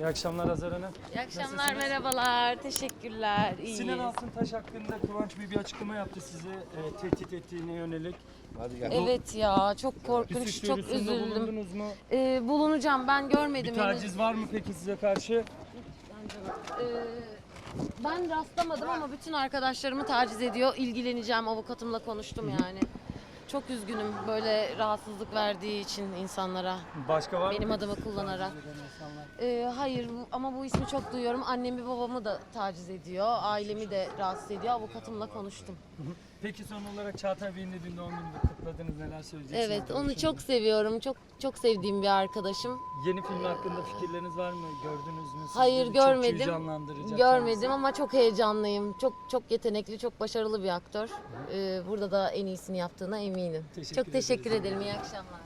İyi akşamlar Azar Hanım. İyi akşamlar, Nasılsınız? merhabalar. Teşekkürler. İyiyiz. Sinan Altıntaş hakkında Kıvanç Bey bir açıklama yaptı sizi e, tehdit ettiğine yönelik. Evet ya çok Bir korkunç, suç çok duyurusunda üzüldüm. bulundunuz mu? Ee, bulunacağım. Ben Bir görmedim henüz. taciz var mı peki size karşı? Ee, ben rastlamadım ama bütün arkadaşlarımı taciz ediyor. İlgileneceğim. Avukatımla konuştum yani. Çok üzgünüm böyle rahatsızlık verdiği için insanlara. Başka var Benim mı? adımı kullanarak. Ee, hayır ama bu ismi çok duyuyorum. Annemi babamı da taciz ediyor. Ailemi de rahatsız ediyor. Avukatımla konuştum. Peki son olarak Çağatay Bey'in de dün doğum gününü kutladınız neler söyleyeceksiniz? Evet onu çok seviyorum. Çok çok sevdiğim bir arkadaşım. Yeni film hakkında fikirleriniz var mı? Gördünüz mü? Sizce Hayır görmedim. Görmedim ama çok heyecanlıyım. Çok çok yetenekli, çok başarılı bir aktör. Ee, burada da en iyisini yaptığına eminim. Teşekkür çok teşekkür ederiz. ederim. İyi akşamlar.